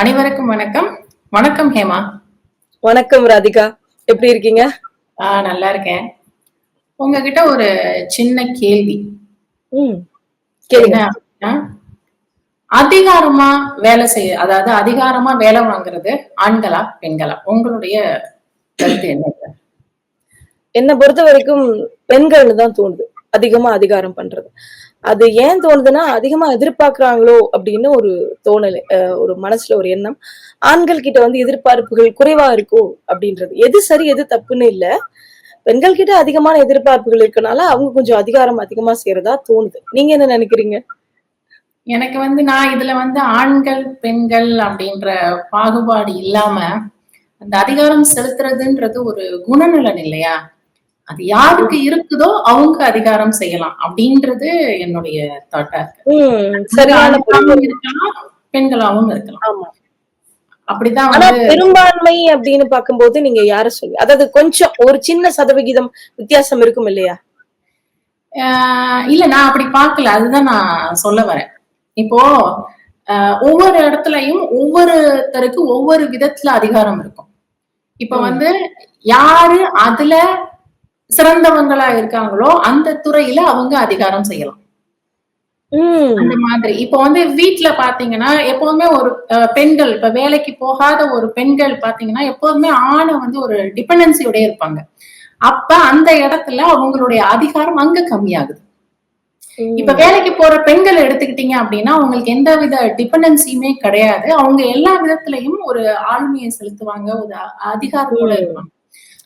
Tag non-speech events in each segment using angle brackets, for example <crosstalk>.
அனைவருக்கும் வணக்கம். வணக்கம் ஹேமா. வணக்கம் ராதிகா. எப்படி இருக்கீங்க? ஆ, நல்லா இருக்கேன். உங்ககிட்ட ஒரு சின்ன கேள்வி. அதிகாரமா வேலை செய்ய அதாவது அதிகாரமா வேலை வாங்குறது ஆண்களா பெண்களா? உங்களுடைய கருத்து என்ன? என்னை பொறுத்த வரைக்கும் பெண்கள்னு தான் தோணுது. அதிகமா அதிகாரம் பண்றது. அது ஏன் தோணுதுன்னா அதிகமா எதிர்பார்க்குறாங்களோ அப்படின்னு ஒரு தோணல் அஹ் ஒரு மனசுல ஒரு எண்ணம். ஆண்கள் கிட்ட வந்து எதிர்பார்ப்புகள் குறைவா இருக்கோ அப்படின்றது. எது சரி எது தப்புன்னு இல்ல. பெண்கள் கிட்ட அதிகமான எதிர்பார்ப்புகள் இருக்கனால அவங்க கொஞ்சம் அதிகாரம் அதிகமா செய்யறதா தோணுது. நீங்க என்ன நினைக்கிறீங்க? எனக்கு வந்து நான் இதுல வந்து ஆண்கள் பெண்கள் அப்படின்ற பாகுபாடு இல்லாம அந்த அதிகாரம் செலுத்துறதுன்றது ஒரு குணநலன் இல்லையா? அது யாருக்கு இருக்குதோ அவங்க அதிகாரம் செய்யலாம் அப்படின்றது என்னுடைய தாட்டா இருக்கு. பெண்களாவும் இருக்கலாம். அப்படிதான் ஆனா பெரும்பான்மை அப்படின்னு பார்க்கும்போது நீங்க யார சொல்லி அதாவது கொஞ்சம் ஒரு சின்ன சதவிகிதம் வித்தியாசம் இருக்கும் இல்லையா? ஆஹ் இல்ல நான் அப்படி பார்க்கல. அதுதான் நான் சொல்ல வரேன். இப்போ ஒவ்வொரு இடத்துலயும் ஒவ்வொருத்தருக்கு ஒவ்வொரு விதத்துல அதிகாரம் இருக்கும். இப்ப. வந்து யாரு அதுல சிறந்தவங்களா இருக்காங்களோ அந்த துறையில அவங்க அதிகாரம் செய்யலாம். அந்த மாதிரி. இப்போ வந்து வீட்ல பாத்தீங்கன்னா எப்போதுமே ஒரு பெண்கள் இப்ப வேலைக்கு போகாத ஒரு பெண்கள் பாத்தீங்கன்னா எப்போதுமே ஆணை வந்து ஒரு டிபெண்டன்சியோட இருப்பாங்க. அப்ப அந்த இடத்துல அவங்களுடைய அதிகாரம் அங்க கம்மியாகுது. இப்ப வேலைக்கு போற பெண்கள் எடுத்துக்கிட்டீங்க அப்படின்னா அவங்களுக்கு எந்த வித டிபெண்டன்சியுமே கிடையாது. அவங்க எல்லா விதத்திலையும் ஒரு ஆளுமையை செலுத்துவாங்க ஒரு அதிகாரத்தோட. இருப்பாங்க.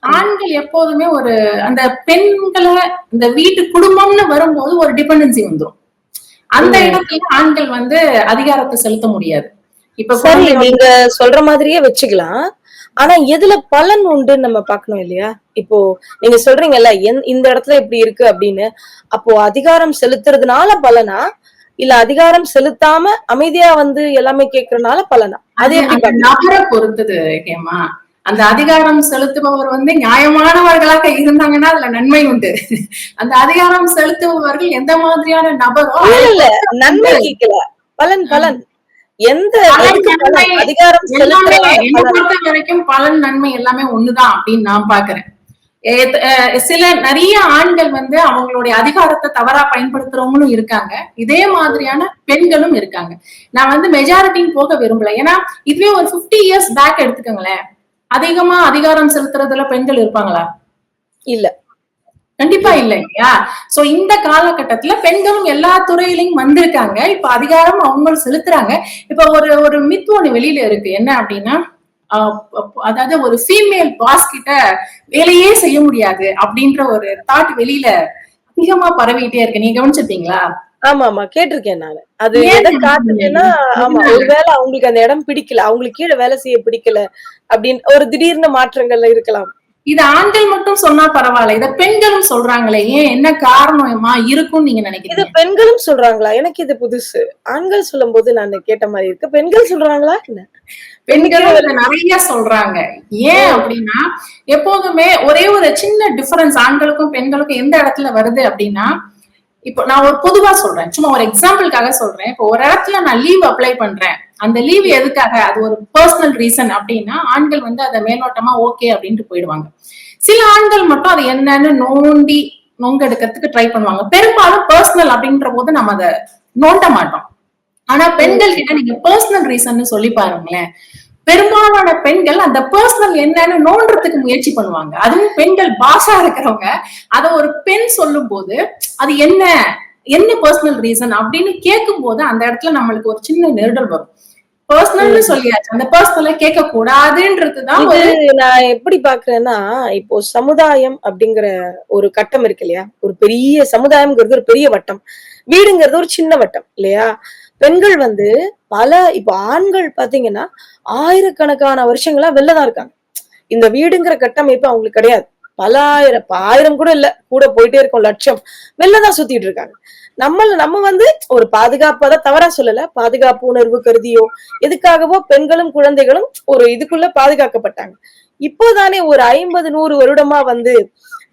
ஆண்கள் எப்போதுமே ஒரு அந்த பெண்களை இந்த வீட்டு குடும்பம்னு வரும்போது ஒரு டிபெண்டன்சி வந்துரும். அந்த. இடத்துல ஆண்கள் வந்து அதிகாரத்தை செலுத்த முடியாது. இப்ப சரி நீங்க சொல்ற மாதிரியே வச்சுக்கலாம். ஆனா எதுல பலன் உண்டுன்னு நம்ம பார்க்கணும் இல்லையா? இப்போ நீங்க சொல்றீங்கல்ல இந்த இடத்துல இப்படி இருக்கு அப்படின்னு. அப்போ அதிகாரம் செலுத்துறதுனால பலனா? இல்ல அதிகாரம் செலுத்தாம அமைதியா வந்து எல்லாமே கேக்குறதுனால பலனா? அது எப்படி? நபரை பொறுத்தது ஹேமா. அந்த அதிகாரம் செலுத்துபவர் வந்து நியாயமானவர்களாக இருந்தாங்கன்னா அதுல நன்மை உண்டு. அந்த அதிகாரம் செலுத்துபவர்கள் எந்த மாதிரியான நபரோ நன்மை கேட்கல. பலன் பலன். எந்த அதிகாரம் என்ன பொறுத்த வரைக்கும் பலன் நன்மை எல்லாமே ஒண்ணுதான் அப்படின்னு நான் பாக்குறேன் சில நிறைய ஆண்கள் வந்து அவங்களுடைய அதிகாரத்தை தவறா பயன்படுத்துறவங்களும் இருக்காங்க. இதே மாதிரியான பெண்களும் இருக்காங்க. நான் வந்து மெஜாரிட்டின்னு போக விரும்பல. ஏன்னா இதுவே ஒரு 50 இயர்ஸ் பேக் எடுத்துக்கோங்களேன். அதிகமா அதிகாரம் செலுத்துறதுல பெண்கள் இருப்பாங்களா? இல்ல. கண்டிப்பா இல்ல. இல்லையா? சோ இந்த காலகட்டத்துல பெண்களும் எல்லா துறையிலையும் வந்திருக்காங்க. இப்ப அதிகாரம் அவங்க செலுத்துறாங்க. இப்ப ஒரு ஒரு மித் ஒண்ணு வெளியில இருக்கு. என்ன அப்படின்னா அதாவது ஒரு ஃபீமேல் பாஸ் கிட்ட வேலையே செய்ய முடியாது அப்படின்ற ஒரு தாட் வெளியில அதிகமா பரவிட்டே இருக்கு. நீங்க கவனிச்சிருப்பீங்களா? ஆமா ஆமா. கேட்டிருக்கேன் நானு. அது எதை காட்டுதுன்னா ஆமா? ஒருவேளை அவங்களுக்கு அந்த இடம் பிடிக்கல. அவங்களுக்கு கீழே வேலை செய்ய பிடிக்கல அப்படின்னு ஒரு திடீர்னு மாற்றங்கள்ல இருக்கலாம். இது ஆண்கள் மட்டும் சொன்னா பரவாயில்ல. இத பெண்களும் சொல்றாங்களே. ஏன்? என்ன காரணமா இருக்கும்னு நீங்க இது நினைக்கிறீங்க பெண்களும் சொல்றாங்களா? எனக்கு இது புதுசு. ஆண்கள் சொல்லும் போது நான் கேட்ட மாதிரி இருக்கு. பெண்கள் சொல்றாங்களா? என்ன? பெண்களும் இதுல நிறைய சொல்றாங்க. ஏன் அப்படின்னா எப்போதுமே ஒரே ஒரு சின்ன டிஃபரன்ஸ் ஆண்களுக்கும் பெண்களுக்கும் எந்த இடத்துல வருது அப்படின்னா இப்போ நான் ஒரு பொதுவா சொல்றேன். சும்மா ஒரு எக்ஸாம்பிளுக்காக சொல்றேன். இப்போ ஒரு இடத்துல நான் லீவ் அப்ளை பண்றேன். அந்த லீவ் எதுக்காக? அது ஒரு பர்சனல் ரீசன் அப்படின்னா ஆண்கள் வந்து அதை மேலோட்டமா ஓகே அப்படின்ட்டு போயிடுவாங்க. சில ஆண்கள் மட்டும் அது என்னன்னு நோண்டி நோங்க எடுக்கிறதுக்கு ட்ரை பண்ணுவாங்க. பெரும்பாலும் பர்சனல் அப்படின்ற போது நம்ம அதை நோண்ட மாட்டோம். ஆனா பெண்கள் கிட்ட நீங்க பர்சனல் ரீசன் சொல்லி பாருங்களேன். பெரும்பாலான பெண்கள் அந்த பர்சனல் என்னன்னு நோண்டுறதுக்கு முயற்சி பண்ணுவாங்க. அதுவும் பெண்கள் பாஷா இருக்கிறவங்க அத ஒரு பெண் சொல்லும் போது அது என்ன என்ன பர்சனல் ரீசன் அப்படின்னு கேட்கும் போது அந்த இடத்துல நம்மளுக்கு ஒரு சின்ன நெருடல் வரும். பர்சனல்னு சொல்லியாச்சு. அந்த பர்சனலை கேட்க கூடாதுன்றதுதான் நான் எப்படி பாக்குறேன்னா இப்போ சமுதாயம் அப்படிங்கிற ஒரு கட்டம் இருக்கு இல்லையா? ஒரு பெரிய சமுதாயம்ங்கிறது ஒரு பெரிய வட்டம். வீடுங்கிறது ஒரு சின்ன வட்டம் இல்லையா? பெண்கள் வந்து பல இப்போ ஆண்கள் பாத்தீங்கன்னா ஆயிரக்கணக்கான வருஷங்களா வெளிலதான் இருக்காங்க. இந்த வீடுங்கிற கட்டமைப்பு அவங்களுக்கு கிடையாது. பல ஆயிரம் ஆயிரம் கூட இல்ல. கூட போயிட்டே இருக்கும் லட்சம். வெளிலதான் சுத்திட்டு இருக்காங்க. நம்மள நம்ம வந்து ஒரு பாதுகாப்பு தான் தவறா சொல்லல. பாதுகாப்பு உணர்வு கருதியோ எதுக்காகவோ பெண்களும் குழந்தைகளும் ஒரு இதுக்குள்ள பாதுகாக்கப்பட்டாங்க. இப்போதானே ஒரு ஐம்பது நூறு வருடமா வந்து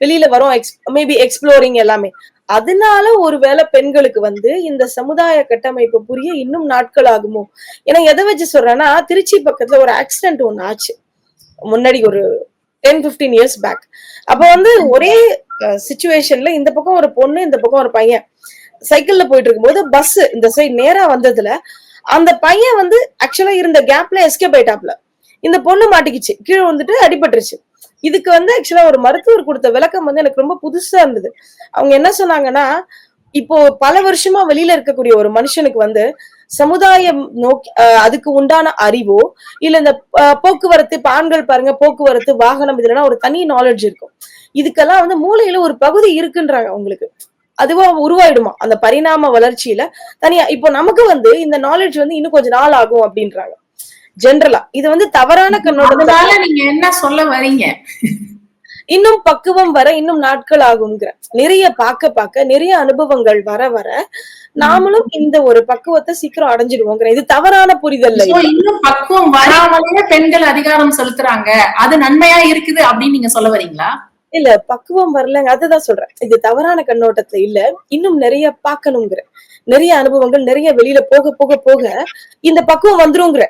வெளியில வரோம். மேபி எக்ஸ்ப்ளோரிங் எல்லாமே. அதனால ஒருவேளை பெண்களுக்கு வந்து இந்த சமுதாய கட்டமைப்பு புரிய இன்னும் நாட்கள் ஆகுமோ? ஏன்னா எதை வச்சு சொல்றேன்னா திருச்சி பக்கத்துல ஒரு ஆக்சிடென்ட் ஒன்று ஆச்சு. முன்னாடி ஒரு டென் 15 இயர்ஸ் பேக் அப்ப வந்து ஒரே சுச்சுவேஷன்ல இந்த பக்கம் ஒரு பொண்ணு இந்த பக்கம் ஒரு பையன். சைக்கிள்ல போயிட்டு இருக்கும்போது பஸ் இந்த சைடு நேரா வந்ததுல அந்த பையன் வந்து ஆக்சுவலா இருந்த கேப்ல எஸ்கேப் ஆயிட்டாப்ல. இந்த பொண்ணு மாட்டிக்கிச்சு. கீழே வந்துட்டு அடிபட்டுருச்சு. இதுக்கு வந்து ஆக்சுவலா ஒரு மருத்துவர் கொடுத்த விளக்கம் வந்து எனக்கு ரொம்ப புதுசா இருந்தது. அவங்க என்ன சொன்னாங்கன்னா இப்போ பல வருஷமா வெளியில இருக்கக்கூடிய ஒரு மனுஷனுக்கு வந்து சமுதாயம் நோக்கி அதுக்கு உண்டான அறிவோ இல்ல இந்த போக்குவரத்து இப்ப ஆண்கள் பாருங்க போக்குவரத்து வாகனம் இதுலனா ஒரு தனி நாலேஜ் இருக்கும். இதுக்கெல்லாம் வந்து மூளையில ஒரு பகுதி இருக்குன்றாங்க உங்களுக்கு அதுவா உருவாயிடுமா? அந்த பரிணாம வளர்ச்சியில தனியா இப்போ நமக்கு வந்து இந்த நாலேஜ் வந்து இன்னும் கொஞ்சம் நாள் ஆகும் அப்படின்றாங்க. ஜென்ரலா இது வந்து தவறான கண்ணோட்டத்துல நீங்க என்ன சொல்ல வரீங்க? இன்னும் பக்குவம் வர இன்னும் நாட்கள் ஆகுங்கிற. நிறைய பார்க்க பார்க்க நிறைய அனுபவங்கள் வர வர நாமளும் இந்த ஒரு பக்குவத்தை சீக்கிரம் அடைஞ்சிடுவோங்கிற. இது தவறான புரிதல் இன்னும் பக்குவம் வராமலே பெண்கள் அதிகாரம் செலுத்துறாங்க. அது நன்மையா இருக்குது அப்படின்னு நீங்க சொல்ல வரீங்களா? இல்ல பக்குவம் வரலங்க. அதுதான் சொல்றேன். இது தவறான கண்ணோட்டத்துல இல்ல. இன்னும் நிறைய பார்க்கணுங்கிற. நிறைய அனுபவங்கள் நிறைய வெளியில போக போக போக இந்த பக்குவம் வந்துருங்கிற.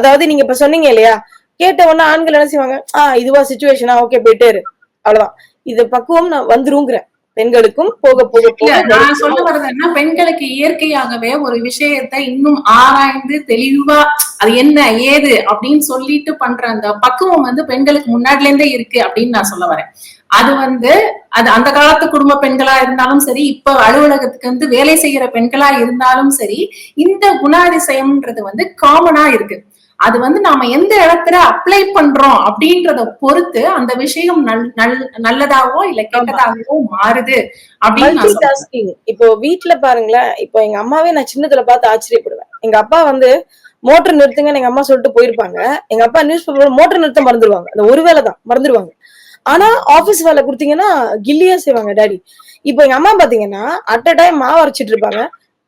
அதாவது நீங்க இப்ப சொன்னீங்க இல்லையா? கேட்ட உடனே ஆண்கள் என்ன செய்வாங்க? ஆஹ் இதுவா சுச்சுவேஷனா ஓகே போயிட்டே இரு. அவ்வளவுதான். இது பக்குவம் நான் வந்துருங்கிற பெண்களுக்கும் போக போக நான் சொல்ல வர்றது என்ன? பெண்களுக்கு இயற்கையாகவே ஒரு விஷயத்தை இன்னும் ஆராய்ந்து தெளிவா அது என்ன ஏது அப்படின்னு சொல்லிட்டு பண்ற அந்த பக்குவம் வந்து பெண்களுக்கு முன்னாடில இருந்தே இருக்கு அப்படின்னு நான் சொல்ல வரேன். அது வந்து அது அந்த காலத்து குடும்ப பெண்களா இருந்தாலும் சரி இப்ப அலுவலகத்துக்கு வந்து வேலை செய்யற பெண்களா இருந்தாலும் சரி இந்த குணாதிசயம்ன்றது வந்து காமனா இருக்கு. அது வந்து நாம எந்த இடத்துல அப்ளை பண்றோம் அப்படின்றத பொறுத்து அந்த விஷயம் நல் நல்- நல்லதாவோ இல்ல கெட்டதாகவோ மாறுது அப்படின்னு இப்போ வீட்ல பாருங்களேன் இப்போ எங்க அம்மாவே நான் சின்னதுல பார்த்து ஆச்சரியப்படுவேன். எங்க அப்பா வந்து மோட்டர் நிறுத்துங்கன்னு எங்க அம்மா சொல்லிட்டு போயிருப்பாங்க. எங்க அப்பா நியூஸ் பேப்பர் மோட்டர் நிறுத்த மறந்துடுவாங்க அந்த ஒரு வேலை தான் மறந்துடுவாங்க ஆனா ஆபீஸ் வேலை கொடுத்தீங்கன்னா கில்லியா செய்வாங்க டாடி. இப்போ எங்க அம்மா பாத்தீங்கன்னா அட் அ டைம் மாவு அரைச்சிட்டு இருப்பாங்க.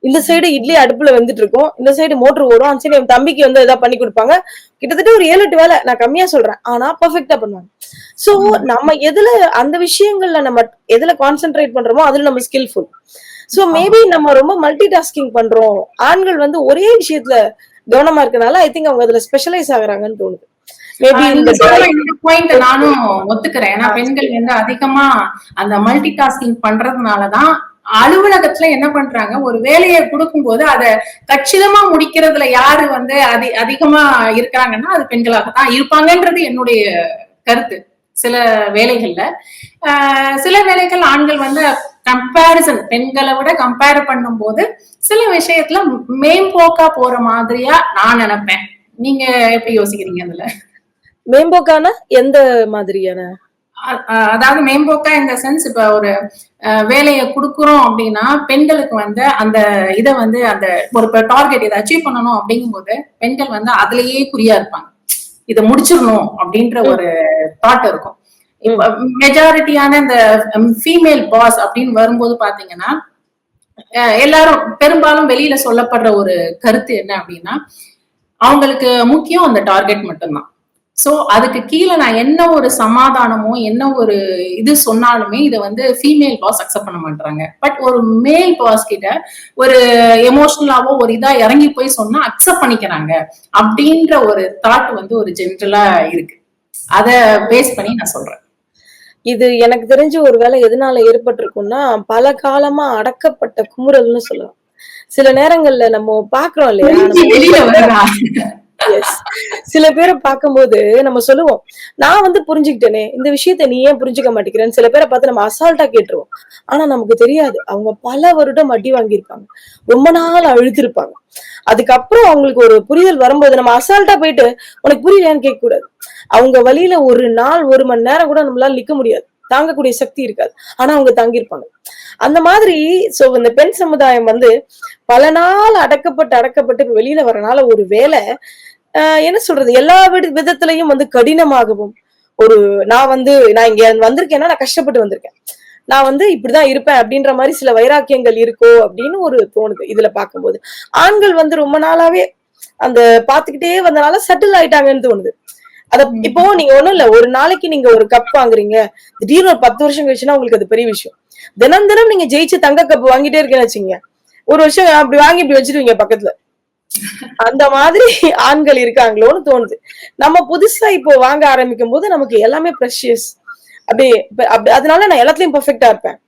இந்த சைடு இட்லி அடுப்புல வெந்துட்டு இருக்கும் இந்த சைடு மோட்டர் ஓடும். அந்த சைடு என் தம்பிக்கு வந்து ஏதாவது பண்ணி கொடுப்பாங்க. கிட்டத்தட்ட ஒரு ஏழு எட்டு வேலை நான் கம்மியா சொல்றேன். ஆனா பர்ஃபெக்டா பண்ணுவாங்க. சோ நம்ம எதுல அந்த விஷயங்கள்ல நம்ம எதுல கான்சென்ட்ரேட் பண்றோமோ அதுல நம்ம ஸ்கில்ஃபுல் சோ மேபி நம்ம ரொம்ப மல்டி டாஸ்கிங் பண்றோம். ஆண்கள் வந்து ஒரே விஷயத்துல கவனமா இருக்கனால ஐ திங்க் அவங்க அதுல ஸ்பெஷலைஸ் ஆகுறாங்கன்னு தோணுது. நானும் ஒத்துக்கிறேன். ஏன்னா பெண்கள் வந்து அதிகமா அந்த மல்டி டாஸ்கிங் பண்றதுனாலதான் அலுவலகத்துல என்ன பண்றாங்க? ஒரு வேலையை கொடுக்கும்போது அதை கச்சிதமா முடிக்கிறதுல யாரு வந்து அதி அதிகமா இருக்கிறாங்கன்னா அது பெண்களாக தான் இருப்பாங்கன்றது என்னுடைய கருத்து சில வேலைகள்ல. ஆஹ் சில வேலைகள் ஆண்கள் வந்து கம்பேரிசன் பெண்களை விட கம்பேர் பண்ணும்போது சில விஷயத்துல மேம்போக்கா போற மாதிரியா நான் நினைப்பேன். நீங்க எப்படி யோசிக்கிறீங்க அதுல? மேம்போக்கான எந்த மாதிரியான அதாவது மேம்போக்கா இந்த சென்ஸ் இப்ப ஒரு வேலையை கொடுக்குறோம் அப்படின்னா பெண்களுக்கு வந்து அந்த இதை வந்து அந்த ஒரு டார்கெட் இதை அச்சீவ் பண்ணணும் அப்படிங்கும்போது பெண்கள் வந்து அதுலயே குறியா இருப்பாங்க. இதை முடிச்சிடணும் அப்படின்ற ஒரு தாட் இருக்கும். இப்ப மெஜாரிட்டியான இந்த ஃபீமேல் பாஸ் அப்படின்னு வரும்போது பாத்தீங்கன்னா எல்லாரும் பெரும்பாலும் வெளியில சொல்லப்படுற ஒரு கருத்து என்ன அப்படின்னா அவங்களுக்கு முக்கியம் அந்த டார்கெட் மட்டும்தான். சோ அதுக்கு கீழே நான் என்ன ஒரு சமாதானமோ என்ன ஒரு இது சொன்னாலுமே இதை வந்து ஃபீமேல் பாஸ் அக்செப்ட் பண்ண மாட்டாங்க பட் ஒரு மேல் பாஸ் கிட்ட ஒரு எமோஷனலாவோ ஒரு இதா இறங்கி போய் சொன்னா அக்செப்ட் பண்ணிக்கிறாங்க. அப்படின்ற ஒரு தாட் வந்து ஒரு ஜென்ரலா இருக்கு. அத பேஸ் பண்ணி நான் சொல்றேன். இது எனக்கு தெரிஞ்சு ஒருவேளை எதனால ஏற்பட்டிருக்கும்னா பல காலமா அடக்கப்பட்ட குமுறல்னு சொல்லலாம். சில நேரங்கள்ல நம்ம பாக்குறோம் இல்லையா? சில பேரை பார்க்கும்போது நம்ம சொல்லுவோம் நான் வந்து புரிஞ்சுக்கிட்டேனே இந்த விஷயத்த நீ ஏன் புரிஞ்சுக்க மாட்டேங்கிறேன்னு சில பேரை பார்த்து நம்ம அசால்ட்டா கேட்டுருவோம். ஆனா நமக்கு தெரியாது. அவங்க பல வருடம் அடி வாங்கியிருப்பாங்க. ரொம்ப நாள் அழுத்திருப்பாங்க அதுக்கப்புறம் அவங்களுக்கு ஒரு புரிதல் வரும்போது நம்ம அசால்ட்டா போயிட்டு உனக்கு புரியலையான்னு கேட்க கூடாது அவங்க வழியில ஒரு நாள் ஒரு மணி நேரம் கூட நம்மளால நிக்க முடியாது. தாங்கக்கூடிய சக்தி இருக்காது. ஆனா அவங்க தாங்கியிருப்பாங்க. அந்த மாதிரி சோ இந்த பெண் சமுதாயம் வந்து பல நாள் அடக்கப்பட்டு அடக்கப்பட்டு வெளியில வரனால ஒரு வேலை என்ன சொல்றது? எல்லா வித- விதத்திலையும் வந்து கடினமாகவும் ஒரு நான் வந்து நான் இங்க வந்திருக்கேன்னா நான் கஷ்டப்பட்டு வந்திருக்கேன். நான் வந்து இப்படிதான் இருப்பேன் அப்படின்ற மாதிரி சில வைராக்கியங்கள் இருக்கோ அப்படின்னு ஒரு தோணுது இதுல பார்க்கும்போது. ஆண்கள் வந்து ரொம்ப நாளாவே அந்த பாத்துக்கிட்டே வந்தனால செட்டில் ஆயிட்டாங்கன்னு தோணுது. அத இப்போ நீங்க ஒண்ணும் இல்ல ஒரு நாளைக்கு நீங்க ஒரு கப் வாங்குறீங்க திடீர்னு ஒரு பத்து வருஷம் கழிச்சுன்னா உங்களுக்கு அது பெரிய விஷயம். தினம் தினம் நீங்க ஜெயிச்சு தங்க கப் வாங்கிட்டே இருக்கேன்னு வச்சுங்க ஒரு வருஷம் அப்படி வாங்கி இப்படி வச்சிருவீங்க பக்கத்துல. அந்த மாதிரி ஆண்கள் இருக்காங்களோன்னு தோணுது. நம்ம புதுசா இப்போ வாங்க ஆரம்பிக்கும் போது நமக்கு எல்லாமே ப்ரெஷியஸ் அப்படி இப்ப அப்படி அதனால நான் எல்லாத்துலயும் பெர்ஃபெக்டா இருப்பேன்.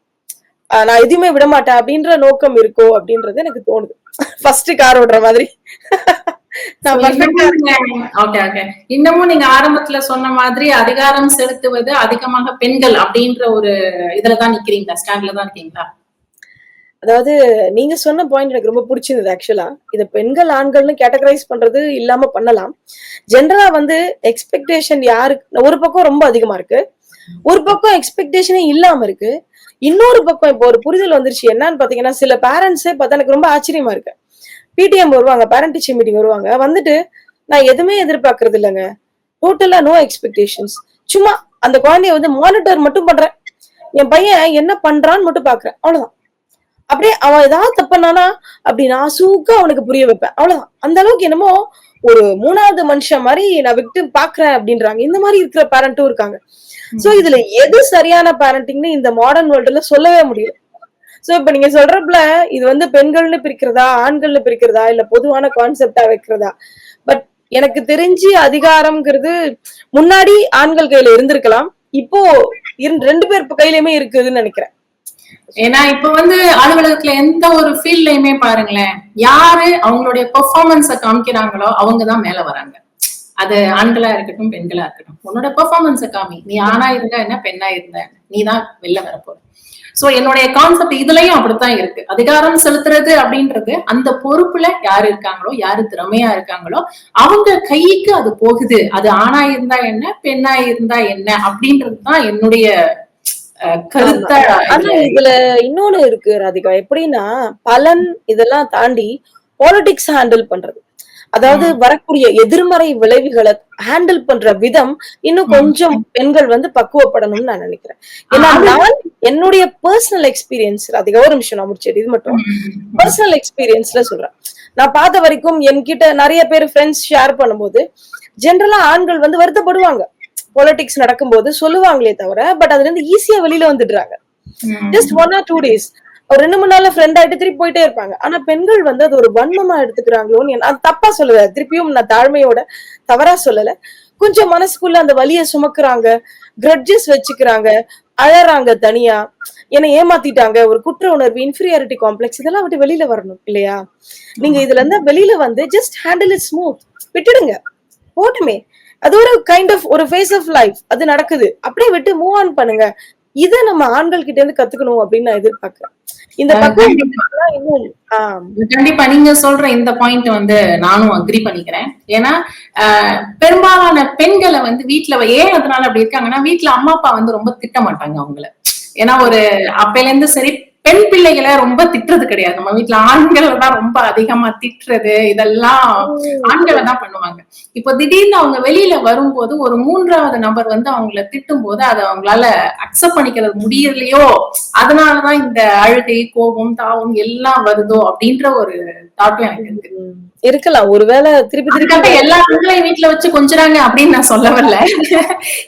நான் எதுவுமே விட மாட்டேன் அப்படின்ற நோக்கம் இருக்கோ அப்படின்றது எனக்கு தோணுது. ஃபர்ஸ்ட் கார் ஓடுற மாதிரி. இன்னமும் நீங்க ஆரம்பத்துல சொன்ன மாதிரி அதிகாரம் செலுத்துவது அதிகமாக பெண்கள் அப்படின்ற ஒரு இதுலதான் நிக்கிறீங்களா? ஸ்டாண்ட்ல தான் இருக்கீங்களா அதாவது நீங்க சொன்ன பாயிண்ட் எனக்கு ரொம்ப பிடிச்சிருந்தது ஆக்சுவலா இதை பெண்கள் ஆண்கள்னு கேட்டகரைஸ் பண்றது இல்லாம பண்ணலாம். ஜென்ரலா வந்து எக்ஸ்பெக்டேஷன் யாருக்கு ஒரு பக்கம் ரொம்ப அதிகமா இருக்கு. ஒரு பக்கம் எக்ஸ்பெக்டேஷனே இல்லாம இருக்கு. இன்னொரு பக்கம் இப்போ ஒரு புரிதல் வந்துருச்சு. என்னன்னு பாத்தீங்கன்னா சில பேரண்ட்ஸே பார்த்தா எனக்கு ரொம்ப ஆச்சரியமா இருக்கு. பிடிஎம் வருவாங்க பேரண்ட் டீச்சர் மீட்டிங் வருவாங்க. வந்துட்டு நான் எதுவுமே எதிர்பார்க்கறது இல்லைங்க. டோட்டலா நோ எக்ஸ்பெக்டேஷன்ஸ் சும்மா அந்த குழந்தைய வந்து மானிட்டர் மட்டும் பண்றேன். என் பையன் என்ன பண்றான்னு மட்டும் பாக்குறேன். அவ்வளவுதான். அப்படியே அவன் ஏதாவது தப்புனானா அப்படி நான் சூக்க அவனுக்கு புரிய வைப்பேன். அவ்வளவுதான். அந்த அளவுக்கு என்னமோ ஒரு மூணாவது மனுஷன் மாதிரி நான் விட்டு பாக்குறேன் அப்படின்றாங்க. இந்த மாதிரி இருக்கிற பேரண்ட்டும் இருக்காங்க. சோ இதுல எது சரியான பேரண்டிங்னு இந்த மாடர்ன் வேர்ல்டுல சொல்லவே முடியல. சோ இப்ப நீங்க சொல்றப்பல இது வந்து பெண்கள்னு பிரிக்கிறதா ஆண்கள்னு பிரிக்கிறதா இல்ல பொதுவான கான்செப்டா வைக்கிறதா? பட் எனக்கு தெரிஞ்சு அதிகாரம்ங்கிறது முன்னாடி ஆண்கள் கையில இருந்திருக்கலாம். இப்போ ரெண்டு பேர் கையிலயுமே இருக்குதுன்னு நினைக்கிறேன். ஏன்னா இப்ப வந்து அலுவலகத்துல எந்த ஒரு ஃபீல்ட்லயுமே பாருங்களேன் யாரு அவங்களுடைய பெர்ஃபார்மன்ஸ காமிக்கிறாங்களோ அவங்கதான் மேல வராங்க. அது ஆண்களா இருக்கட்டும் பெண்களா இருக்கட்டும். உன்னோட பெர்ஃபார்மன்ஸ காமி. நீ ஆணா இருந்தா என்ன பெண்ணா இருந்த நீதான் நீ தான் வெளில வரப்போற. சோ என்னுடைய கான்செப்ட் இதுலயும் அப்படித்தான் இருக்கு. அதிகாரம் செலுத்துறது அப்படின்றது அந்த பொறுப்புல யாரு இருக்காங்களோ யாரு திறமையா இருக்காங்களோ அவங்க கைக்கு அது போகுது. அது ஆணா இருந்தா என்ன பெண்ணா இருந்தா என்ன அப்படின்றது தான் என்னுடைய ஆனா இதுல இதுல இன்னொன்னு இருக்கு ராதிகா. எப்படின்னா பலன் இதெல்லாம் தாண்டி பாலிடிக்ஸ் ஹேண்டில் பண்றது. அதாவது வரக்கூடிய எதிர்மறை விளைவுகளை ஹேண்டில் பண்ற விதம் இன்னும் கொஞ்சம் பெண்கள் வந்து பக்குவப்படணும்னு நான் நினைக்கிறேன். ஏன்னா நான் என்னுடைய பர்சனல் எக்ஸ்பீரியன்ஸ் ராதிகா ஒரு நிமிஷம் நான் முடிச்சது இது மட்டும். பர்சனல் எக்ஸ்பீரியன்ஸ்ல சொல்றேன். நான் பார்த்த வரைக்கும் என்கிட்ட நிறைய பேர் ஃப்ரெண்ட்ஸ் ஷேர் பண்ணும்போது ஜென்ரலா ஆண்கள் வந்து வருத்தப்படுவாங்க. பொலிட்டிக்ஸ் நடக்கும்போது சொல்லுவாங்களே தவிர பட் அதுல இருந்து ஈஸியா வெளியில வந்துடுறாங்க. Just one or two days ஒரு ரெண்டு மூணு நாள்ல ஃப்ரெண்ட் ஆயிட்டு திருப்பி போயிட்டே இருப்பாங்க. ஆனா பெண்கள் வந்து அது ஒரு வன்மமா எடுத்துக்கிறாங்களோன்னு நான் தப்பா சொல்லல. திருப்பியும் நான் தாழ்மையோட தவறா சொல்லல. கொஞ்சம் மனசுக்குள்ள அந்த வலிய சுமக்குறாங்க. கிரட்ஜஸ் வச்சுக்கிறாங்க. அழறாங்க தனியா. என்னை ஏமாத்திட்டாங்க. ஒரு குற்ற உணர்வு இன்ஃபீரியாரிட்டி காம்ப்ளெக்ஸ் இதெல்லாம் விட்டு வெளியில வரணும் இல்லையா? நீங்க இதுல இருந்து வெளியில வந்து ஜஸ்ட் ஹேண்டில் இட் ஸ்மூத் விட்டுடுங்க. போட்டுமே. அது ஒரு கைண்ட் ஆஃப் ஒரு ஃபேஸ் ஆஃப் லைஃப் அது நடக்குது. அப்படியே விட்டு மூவ் ஆன் பண்ணுங்க. இத நம்ம ஆண்கள் கிட்ட இருந்து கத்துக்கணும் அப்படின்னு நான் எதிர்பார்க்கிறேன். இந்த கண்டிப்பா. இன்னும் ஆஹ் கண்டிப்பா நீங்க சொல்ற இந்த பாயிண்ட் வந்து நானும் அக்ரி பண்ணிக்கிறேன். ஏன்னா பெரும்பாலான பெண்களை வந்து வீட்டுல ஏன் அதனால அப்படி இருக்காங்கன்னா வீட்டுல அம்மா அப்பா வந்து ரொம்ப திட்ட மாட்டாங்க அவங்கள. ஏன்னா ஒரு அப்பையில இருந்து சரி பெண் பிள்ளைகளை ரொம்ப திட்டுறது கிடையாது. நம்ம வீட்டுல ஆண்களை தான் ரொம்ப அதிகமா திட்டுறது இதெல்லாம் ஆண்களை தான் பண்ணுவாங்க. இப்போ திடீர்னு அவங்க வெளியில வரும்போது ஒரு மூன்றாவது நபர் வந்து அவங்கள திட்டும் போது அதை அவங்களால அக்செப்ட் பண்ணிக்கிறது முடியலையோ அதனாலதான் இந்த அழுகை கோபம் தாபம் எல்லாம் வருதோ அப்படின்ற ஒரு தாட்டும் எனக்கு இருக்கு. இருக்கலாம். ஒருவேளை திருப்பி திருப்பி எல்லா பெண்களையும் வீட்டுல வச்சு கொஞ்சறாங்க அப்படின்னு நான் சொல்ல வரல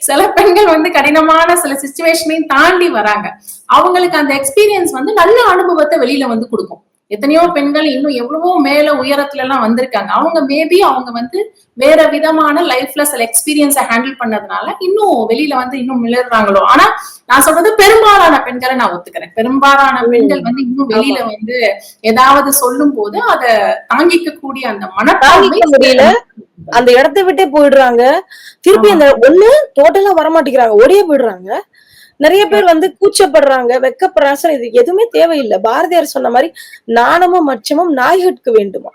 சில பெண்கள் வந்து கடினமான சில சுச்சுவேஷனையும் தாண்டி வராங்க. அவங்களுக்கு அந்த எக்ஸ்பீரியன்ஸ் வந்து நல்ல அனுபவத்தை வெளியில வந்து கொடுக்கும். எத்தனையோ பெண்கள் இன்னும் எவ்வளவோ மேல உயரத்துல எல்லாம் வந்திருக்காங்க. அவங்க மேபி அவங்க வந்து வேற விதமான லைஃப்ல சில எக்ஸ்பீரியன்ஸை ஹேண்டில் பண்ணதுனால இன்னும் வெளியில வந்து இன்னும் மிளறாங்களோ ஆனா நான் சொல்றது பெரும்பாலான பெண்களை நான் ஒத்துக்கிறேன். பெரும்பாலான பெண்கள் வந்து இன்னும் வெளியில வந்து ஏதாவது சொல்லும் போது அதை தாங்கிக்க கூடிய அந்த மனப்பான்மை முடியல. அந்த இடத்தை விட்டே போயிடுறாங்க. திருப்பி அந்த ஒண்ணு டோட்டலா வரமாட்டேங்கிறாங்க. ஓடியே போயிடுறாங்க. நிறைய பேர் வந்து கூச்சப்படுறாங்க வெக்கப்படுறாங்க. சார் இது எதுவுமே தேவையில்லை. பாரதியார் சொன்ன மாதிரி நாணமும் மச்சமும் நாய்கட்கு வேண்டுமா?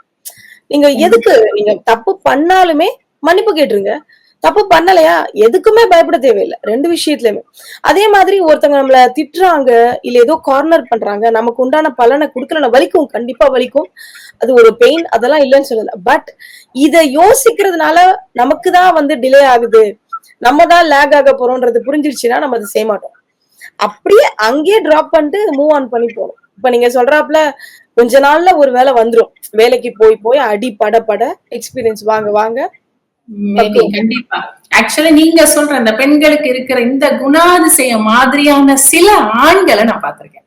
நீங்க எதுக்கு நீங்க தப்பு பண்ணாலுமே மன்னிப்பு கேட்டுருங்க. தப்பு பண்ணலையா? எதுக்குமே பயப்பட தேவையில்லை. ரெண்டு விஷயத்துலயுமே. அதே மாதிரி ஒருத்தங்க நம்மள திட்டுறாங்க இல்ல ஏதோ கார்னர் பண்றாங்க நமக்கு உண்டான பலனை கொடுக்கலன்னா வலிக்கும் கண்டிப்பா வலிக்கும். அது ஒரு பெயின் அதெல்லாம் இல்லைன்னு சொல்லல. பட் இதை யோசிக்கிறதுனால நமக்கு தான் வந்து டிலே ஆகுது. நம்ம தான் லேக் ஆக போறோம்ன்றது புரிஞ்சிருச்சுன்னா நம்ம அதை செய்ய மாட்டோம். அப்படியே அங்கேயே டிராப் பண்ணிட்டு மூவ் ஆன் பண்ணி போறோம். இப்ப நீங்க சொல்றாப்ல கொஞ்ச நாள்ல ஒரு வேலை வந்துரும். வேலைக்கு போய் போய் அடி பட பட எக்ஸ்பீரியன்ஸ் வாங்க வாங்க. கண்டிப்பா. ஆக்சுவலி நீங்க சொல்ற அந்த பெண்களுக்கு இருக்கிற இந்த குணாதிசயம் மாதிரியான சில ஆண்களை நான் பார்த்திருக்கேன்.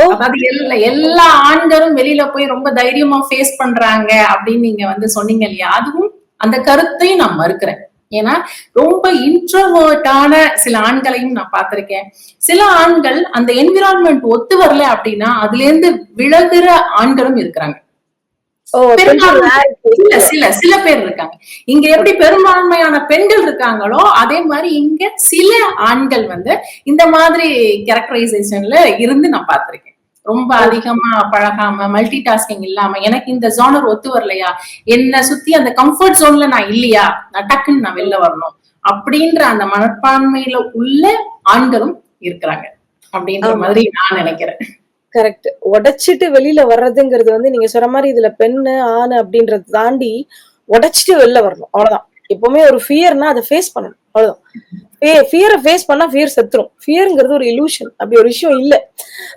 ஓ. அதாவது எல்லா எல்லா ஆண்களும் வெளியில போய் ரொம்ப தைரியமா ஃபேஸ் பண்றாங்க அப்படின்னு நீங்க வந்து சொன்னீங்க இல்லையா? அதுவும் அந்த கருத்தையும் நான் மறுக்கிறேன். ஏன்னா ரொம்ப இன்ட்ரோவர்ட்டான சில ஆண்களையும் நான் பார்த்திருக்கேன். சில ஆண்கள் அந்த என்விரான்மெண்ட் ஒத்து வரல அப்படின்னா அதுல இருந்து விலகுற ஆண்களும் இருக்கிறாங்க. சில சில சில பேர் இருக்காங்க. இங்க எப்படி பெரும்பான்மையான பெண்கள் இருக்காங்களோ அதே மாதிரி இங்க சில ஆண்கள் வந்து இந்த மாதிரி கேரக்டரைசேஷன்ல இருந்து நான் பார்த்திருக்கேன். ரொம்ப அதிகமா பழகாம மல்டி டாஸ்கிங் இல்லாம எனக்கு இந்த ஜோனர் ஒத்து வரலையா? என்ன சுத்தி அந்த கம்ஃபர்ட் ஜோன்ல நான் இல்லையா? நான் டக்குன்னு நான் வெளில வரணும். அப்படின்ற அந்த மனப்பான்மையில உள்ள ஆண்களும் இருக்கிறாங்க. அப்படின்ற. மாதிரி நான் நினைக்கிறேன். கரெக்ட் உடைச்சிட்டு வெளியில வர்றதுங்கிறது வந்து நீங்க சொல்ற மாதிரி இதுல பெண்ணு ஆணு அப்படின்றத தாண்டி உடைச்சிட்டு வெளில வரணும். அவ்வளவுதான். எப்பவுமே ஒரு ஃபியர்னா அதை ஃபேஸ் பண்ணணும். அவ்வளவுதான். ஃபியரை ஃபேஸ் பண்ணா ஃபியர் செத்துரும். ஃபியருங்கிறது ஒரு இலூஷன் அப்படி ஒரு விஷயம் இல்ல.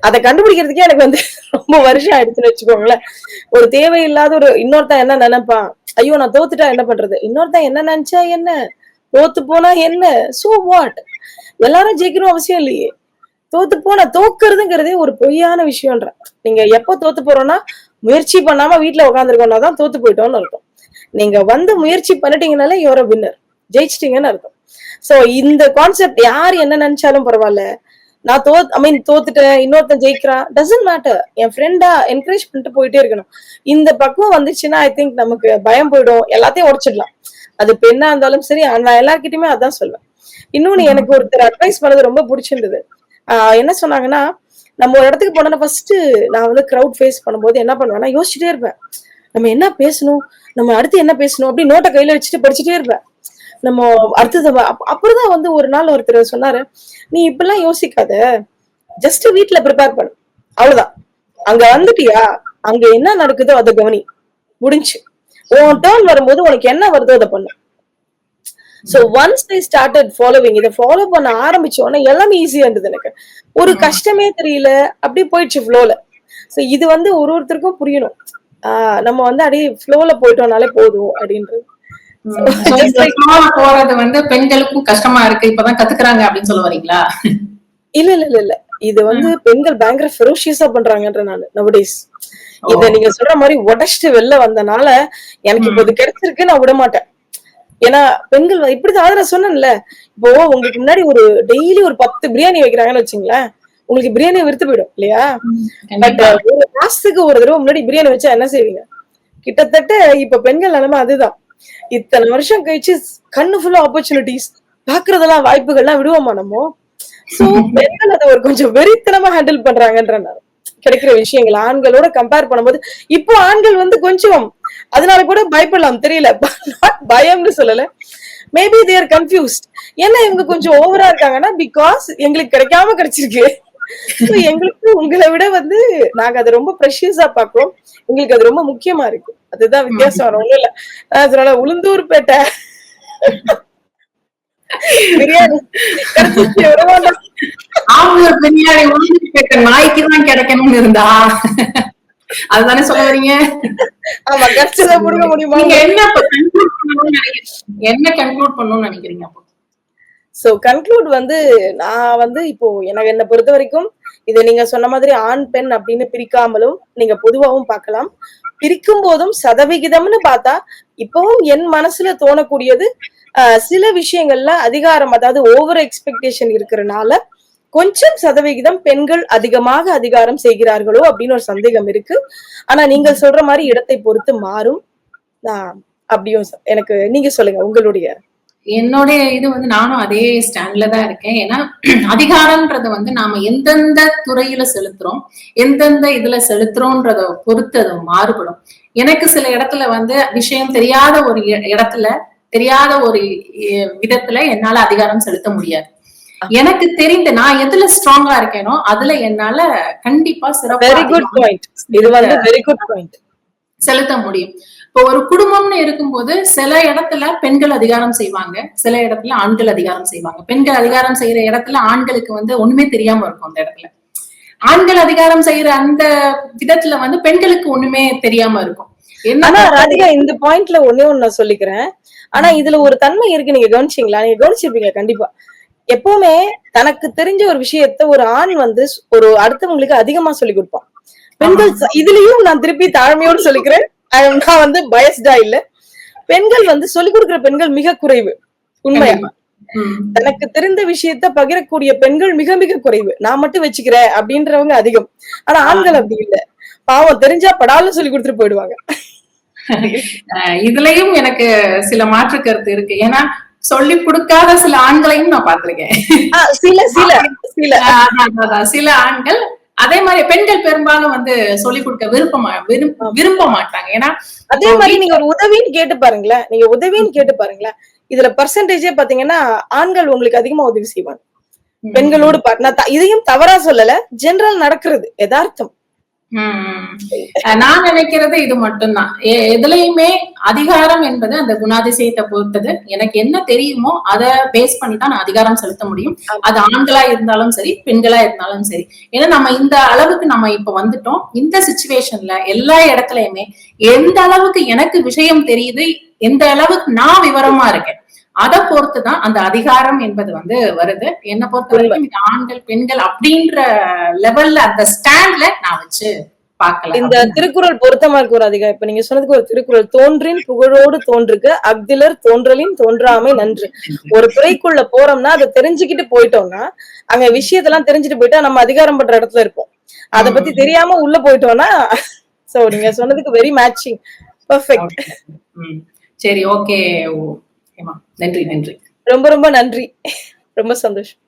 அதை கண்டுபிடிக்கிறதுக்கே எனக்கு வந்து <laughs> ரொம்ப வருஷம் ஆயிடுச்சுன்னு வச்சுக்கோங்களேன். ஒரு தேவையில்லாத ஒரு இன்னொருத்தன் என்ன நினைப்பான் ஐயோ நான் தோத்துட்டா என்ன பண்றது? இன்னொருத்தன் என்ன நினைச்சா என்ன? தோத்து போனா என்ன? சோ வாட் எல்லாரும் ஜெயிக்கணும் அவசியம் இல்லையே. தோத்து போன தோக்குறதுங்கிறதே ஒரு பொய்யான விஷயம்ன்ற. நீங்க எப்போ தோத்து போறோம்னா முயற்சி பண்ணாம வீட்டுல உட்காந்துருக்கோம்னா தான் தோத்து போயிட்டோம்னு அர்த்தம். நீங்க வந்து முயற்சி பண்ணிட்டீங்கனாலே யோர வின்னர் ஜெயிச்சிட்டீங்கன்னு அர்த்தம். சோ இந்த கான்செப்ட் யார் என்ன நினைச்சாலும் பரவாயில்ல. நான் தோ ஐ மீன் தோத்துட்டேன் இன்னொருத்தன் ஜெயிக்கிறான் டசன்ட் மேட்டர் என் ஃப்ரெண்டா என்கரேஜ் பண்ணிட்டு போயிட்டே இருக்கணும். இந்த பக்குவம் வந்துச்சுன்னா ஐ திங்க் நமக்கு பயம் போயிடும். எல்லாத்தையும் உடைச்சிடலாம். அது பெண்ணா இருந்தாலும் சரி நான் எல்லார்கிட்டயுமே அதான் சொல்லுவேன் இன்னொன்னு எனக்கு ஒருத்தர் அட்வைஸ் பண்ணது ரொம்ப பிடிச்சிருந்தது. ஆஹ் என்ன சொன்னாங்கன்னா நம்ம ஒரு இடத்துக்கு போனோம்னா ஃபர்ஸ்ட் நான் வந்து க்ரௌட் ஃபேஸ் பண்ணும்போது என்ன பண்ணுவேன்னா யோசிச்சுட்டே இருப்பேன். நம்ம என்ன பேசணும்? நம்ம அடுத்து என்ன பேசணும்? அப்படி நோட்டை கையில வச்சுட்டு படிச்சுட்டே இருப்பேன். நம்ம அடுத்தது அப்புறம்தான் வந்து ஒரு நாள் ஒருத்தர் சொன்னாரு நீ இப்படிலாம் யோசிக்காத. ஜஸ்ட் வீட்ல ப்ரிப்பேர் பண்ணு. அவ்வளவுதான். அங்க வந்துட்டியா? அங்க என்ன நடக்குதோ அதை கவனி. முடிஞ்சு. உன் டேர்ன் வரும்போது உனக்கு என்ன வருதோ அதை பண்ணு. So once I started following இதை ஃபாலோ பண்ண ஆரம்பிச்ச உடனே எல்லாமே ஈஸியா இருந்தது எனக்கு. ஒரு கஷ்டமே தெரியல. அப்படியே போயிடுச்சு ஃப்ளோல சோ இது வந்து ஒரு ஒருத்தருக்கும் புரியணும். ஆஹ் நம்ம வந்து அப்படியே ஃப்ளோல போயிட்டோம்னாலே போதும் அப்படின்றது. போறது வந்து பெண்களுக்கும் கஷ்டமா இருக்கு இப்பதான் கத்துக்கிறாங்க அப்படின்னு சொல்ல வரீங்களா? இல்ல இல்ல இல்ல இல்ல. இது வந்து பெண்கள் பயங்கர ஃபெரோஷியஸா பண்றாங்கன்ற நான் நவடேஸ் இத நீங்க சொல்ற மாதிரி உடைச்சிட்டு வெளில வந்தனால எனக்கு இப்போ இது கிடைச்சிருக்கு நான் விட மாட்டேன். ஏன்னா பெண்கள் இப்படிதான் அதை நான் சொன்னேன்ல. இப்போ உங்களுக்கு முன்னாடி ஒரு டெய்லி ஒரு பத்து பிரியாணி வைக்கிறாங்கன்னு வச்சுங்களேன் உங்களுக்கு பிரியாணி விருத்து போயிடும் இல்லையா? பட். ஒரு மாசத்துக்கு ஒரு தடவை முன்னாடி பிரியாணி வச்சா என்ன செய்வீங்க? கிட்டத்தட்ட இப்ப பெண்கள் நிலைமை அதுதான். இத்தனை வருஷம் கழிச்சு கண்ணு ஃபுல்லா ஆப்பர்ச்சுனிட்டிஸ் பாக்குறதெல்லாம் வாய்ப்புகள்லாம் விடுவோமா நம்ம? சோ பெண்கள் அதை ஒரு கொஞ்சம் வெறித்தனமா ஹேண்டில் பண்றாங்கன்ற கிடைக்கிற விஷயங்கள். ஆண்களோட கம்பேர் பண்ணும்போது இப்போ ஆண்கள் வந்து கொஞ்சம் அதனால கூட பயப்படலாம் தெரியல. <laughs> பயம்னு சொல்லல. மேபி தேர் கன்ஃபியூஸ்ட் ஏன்னா இவங்க கொஞ்சம் ஓவரா இருக்காங்கன்னா பிகாஸ் எங்களுக்கு கிடைக்காம கிடைச்சிருக்கு. எங்களுக்கு உங்களை விட வந்து நாங்க அதை ரொம்ப ப்ரெஷியஸா பாக்குறோம் எங்களுக்கு அது ரொம்ப முக்கியமா இருக்கு. அதுதான் வித்தியாசம் வரும். இல்ல அதனால உளுந்தூர்பேட்டை. பிரியாணி. பிரியாணி உளுந்து கேட்ட நாய்க்கு தான் கிடைக்கணும்னு இருந்தா. அதுதானே சொல்ல வரீங்க? ஆமா புடுங்க முடியுமா? நீங்க என்ன என்ன கன்க்ளூட் பண்ணணும்னு நினைக்கிறீங்க அப்போ? சோ கன்க்ளூட் வந்து நான் வந்து இப்போ எனக்கு என்ன பொறுத்த வரைக்கும் இது நீங்க சொன்ன மாதிரி ஆண் பெண் அப்படின்னு பிரிக்காமலும் நீங்க பொதுவாகவும் பார்க்கலாம். பிரிக்கும் போதும் சதவிகிதம்னு பார்த்தா இப்பவும் என் மனசுல தோணக்கூடியது ஆஹ், சில விஷயங்கள்ல அதிகாரம் அதாவது ஓவர் எக்ஸ்பெக்டேஷன் இருக்கிறனால கொஞ்சம் சதவிகிதம் பெண்கள் அதிகமாக அதிகாரம் செய்கிறார்களோ அப்படின்னு ஒரு சந்தேகம் இருக்கு. ஆனா நீங்கள் சொல்ற மாதிரி இடத்தை பொறுத்து மாறும். நான் அப்படியும் எனக்கு நீங்க சொல்லுங்க உங்களுடைய என்னுடைய இது வந்து நானும் அதே ஸ்டாண்ட்ல தான் இருக்கேன். ஏன்னா அதிகாரம்ன்றது வந்து நாம எந்தெந்த துறையில செலுத்துறோம் எந்தெந்த இதுல செலுத்துறோன்றத பொறுத்து அது மாறுபடும். எனக்கு சில இடத்துல வந்து விஷயம் தெரியாத ஒரு இடத்துல தெரியாத ஒரு விதத்துல என்னால அதிகாரம் செலுத்த முடியாது. எனக்கு தெரிந்த நான் எதுல ஸ்ட்ராங்கா இருக்கேனோ அதுல என்னால கண்டிப்பா சிறப்பா வெரி குட் பாயிண்ட் இது வந்து வெரி குட் பாயிண்ட் செலுத்த முடியும். இப்போ ஒரு குடும்பம்னு இருக்கும்போது சில இடத்துல பெண்கள் அதிகாரம் செய்வாங்க சில இடத்துல ஆண்கள் அதிகாரம் செய்வாங்க. பெண்கள் அதிகாரம் செய்யற இடத்துல ஆண்களுக்கு வந்து ஒண்ணுமே தெரியாம இருக்கும் அந்த இடத்துல. ஆண்கள் அதிகாரம் செய்யற அந்த விதத்துல வந்து பெண்களுக்கு ஒண்ணுமே தெரியாம இருக்கும். ஆனா ராதிகா இந்த பாயிண்ட்ல ஒண்ணே ஒண்ணு நான் சொல்லிக்கிறேன். ஆனா இதுல ஒரு தன்மை இருக்கு நீங்க கவனிச்சீங்களா? நீங்க கவனிச்சிருப்பீங்க கண்டிப்பா. எப்பவுமே தனக்கு தெரிஞ்ச ஒரு விஷயத்த ஒரு ஆண் வந்து ஒரு அடுத்தவங்களுக்கு அதிகமா சொல்லி கொடுப்பான். பெண்கள் இதுலயும் நான் திருப்பி தாழ்மையோடு சொல்லிக்கிறேன். நான் வந்து பயஸ்டா இல்ல. பெண்கள் வந்து சொல்லிக் கொடுக்கிற பெண்கள் மிக குறைவு. உண்மையா. தனக்கு தெரிந்த விஷயத்த பகிரக்கூடிய பெண்கள் மிக மிக குறைவு. நான் மட்டும் வச்சுக்கிறேன் அப்படின்றவங்க அதிகம். ஆனா ஆண்கள் அப்படி இல்ல. பாவம் தெரிஞ்சா படாலும் சொல்லி கொடுத்துட்டு போயிடுவாங்க. இதுலயும் எனக்கு சில மாற்று கருத்து இருக்கு. ஏன்னா சொல்லி கொடுக்காத சில ஆண்களையும் நான் பார்த்திருக்கேன். ஆ, சில சில சில. சில ஆண்கள் அதே மாதிரி பெண்கள் பெரும்பாலும் வந்து சொல்லிக் கொடுக்க விருப்பமா விரும்ப விரும்ப மாட்டாங்க. ஏன்னா அதே மாதிரி நீங்க ஒரு உதவின்னு கேட்டு பாருங்களேன். நீங்க உதவின்னு கேட்டு பாருங்களேன். இதுல பர்சன்டேஜே பாத்தீங்கன்னா ஆண்கள் உங்களுக்கு அதிகமா உதவி செய்வாங்க. பெண்களோடு நான் இதையும் தவறா சொல்லல. ஜெனரல் நடக்கிறது யதார்த்தம். ம். அஹ் நான் நினைக்கிறது இது மட்டும்தான். எ- எதுலயுமே அதிகாரம் என்பது அந்த குணாதிசயத்தை பொறுத்தது. எனக்கு என்ன தெரியுமோ அதை பேஸ் பண்ணி தான் நான் அதிகாரம் செலுத்த முடியும். அது ஆண்களா இருந்தாலும் சரி பெண்களா இருந்தாலும் சரி. ஏன்னா நம்ம இந்த அளவுக்கு நம்ம இப்ப வந்துட்டோம். இந்த சுச்சுவேஷன்ல எல்லா இடத்துலயுமே எந்த அளவுக்கு எனக்கு விஷயம் தெரியுது எந்த அளவுக்கு நான் விவரமா இருக்கேன். அதை பொறுத்துதான் அந்த அதிகாரம் என்பது வந்து வருது. என்னை பொறுத்த வரைக்கும் இது ஆண்கள் பெண்கள் அப்படின்ற லெவல்ல அந்த ஸ்டாண்ட்ல நான் வச்சு இந்த திருக்குறள் பொருத்தமா இருக்கு ஒரு அதிகம் இப்ப நீங்க சொன்னதுக்கு ஒரு திருக்குறள். தோன்றின் புகழோடு தோன்றுக அக்திலர் தோன்றலின் தோன்றாமை நன்று. ஒரு துறைக்குள்ள போறோம்னா அதை தெரிஞ்சுக்கிட்டு போயிட்டோம்னா அங்க விஷயத்தெல்லாம் தெரிஞ்சுட்டு போயிட்டா நம்ம அதிகாரம் பண்ற இடத்துல இருப்போம். அத பத்தி தெரியாம உள்ள போயிட்டோம்னா சோ நீங்க சொன்னதுக்கு வெரி மேட்சிங் பர்ஃபெக்ட். சரி ஓகே நன்றி நன்றி. ரொம்ப ரொம்ப நன்றி. ரொம்ப சந்தோஷம்.